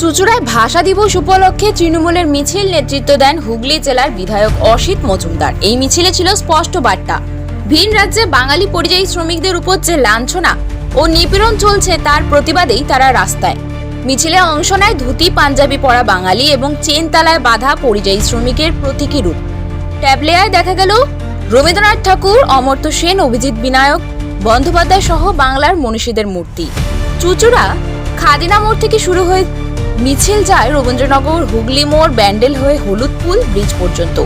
চুচুড়ায় ভাষা দিবস উপলক্ষে তৃণমূলের মিছিল নেতৃত্ব দেন হুগলি জেলার বিধায়ক অসিত মজুমদার। এই মিছিলে ছিল স্পষ্ট বার্তা। ভিন রাজ্যে বাঙালি পরিযায়ী শ্রমিকদের উপর যে লাঞ্ছনা ও নিপীড়ন চলছে তার প্রতিবাদেই তারা রাস্তায়। মিছিলে অংশ নেয় ধুতি, পাঞ্জাবি পরা বাঙালি এবং চেন তালায় বাঁধা পরিযায়ী শ্রমিকের প্রতীকী রূপ। ট্যাবলেয়ায় দেখা গেল রবীন্দ্রনাথ ঠাকুর, অমর্ত্য সেন, অভিজিৎ বিনায়ক, বন্দ্যোপাধ্যায় সহ বাংলার মনীষীদের মূর্তি। চুচুড়া, খাদিনা মোড় থেকে শুরু হয়ে মিছিল যায় রবীন্দ্রনগর, হুগলি মোড়, ব্যান্ডেল হয়ে হলুদপুল ব্রিজ পর্যন্ত।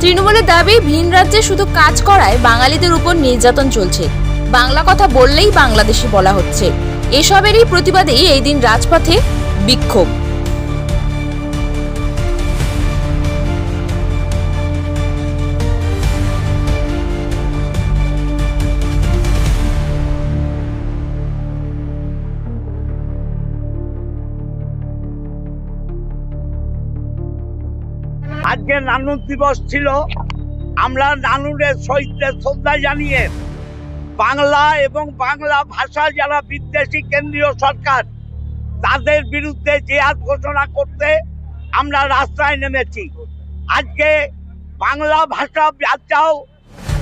তৃণমূলের দাবি, ভিন রাজ্যে শুধু কাজ করায় বাঙালিদের উপর নির্যাতন চলছে। বাংলা কথা বললেই বাংলাদেশি বলা হচ্ছে। এসবেরই প্রতিবাদেই এই দিন রাজপথে বিক্ষোভ। আজকে নানুর দিবস ছিল। আমরা নানুরের শহীদদের শ্রদ্ধা জানিয়ে বাংলা এবং বাংলা ভাষা যারা বিদ্বেষী কেন্দ্রীয় সরকার, তাদের বিরুদ্ধে জেহাদ ঘোষণা করতে আমরা রাস্তায় নেমেছি। আজকে বাংলা ভাষা বাঁচাও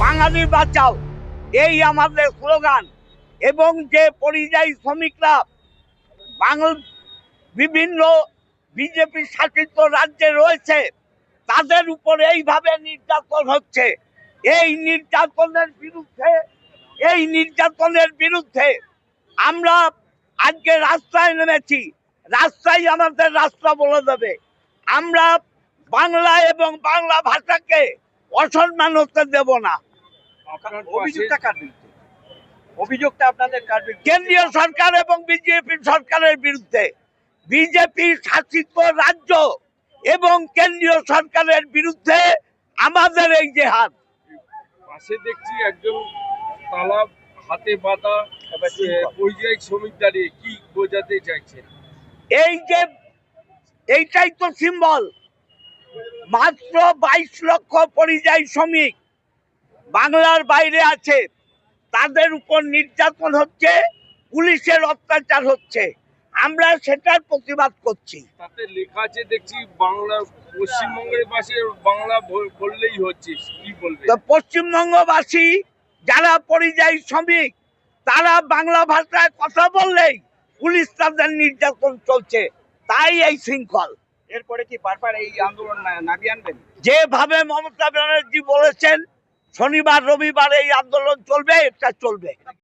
বাঙালি বাঁচাও এই আমাদের স্লোগান। এবং যে পরিযায়ী শ্রমিকরা বাংল, বিভিন্ন বিজেপি শাসিত রাজ্যে রয়েছে তাদের উপরে এইভাবে নির্যাতন হচ্ছে। এই নির্যাতনের বিরুদ্ধে এই নির্যাতনের বিরুদ্ধে আমরা আজকে রাস্তায় নেমেছি। রাস্তায় আমাদের রাস্তা বলে দেবে। আমরা বাংলা এবং বাংলা ভাষাকে অসম্মান হতে দেব না। অভিযোগটা আপনাদের কেন্দ্রীয় সরকার এবং বিজেপি সরকারের বিরুদ্ধে। বিজেপি শাসিত রাজ্য এবং কেন্দ্রীয় সরকারের বিরুদ্ধে আমাদের এই জেহাদ। পাশে দেখছি একজন তালা হাতে বাঁধা পরিযায়ী শ্রমিক দাঁড়িয়ে কি বোঝাতে চাইছেন এই যে এইটাই তো সিম্বল মাত্র বাইশ লক্ষ পরিযায়ী শ্রমিক বাংলার বাইরে আছে। তাদের উপর নির্যাতন হচ্ছে পুলিশের অত্যাচার হচ্ছে। আমরা সেটার প্রতিবাদ করছি। তাতে লেখা আছে দেখছি বাংলা পশ্চিমবঙ্গের পাশে বাংলা বললেই হচ্ছে কি বলবে? তো পশ্চিমবঙ্গবাসী যারা পরিযায়ী শ্রমিক তারা বাংলা ভাষায় কথা বললেই পুলিশ তাদের নির্যাতন চলছে। তাই এই শৃঙ্খল। এরপরে কি বারবার এই আন্দোলন না- নামিয়ে আনবেন? যেভাবে মমতা ব্যানার্জি বলেছেন শনিবার রবিবার এই আন্দোলন চলবে এটা চলবে।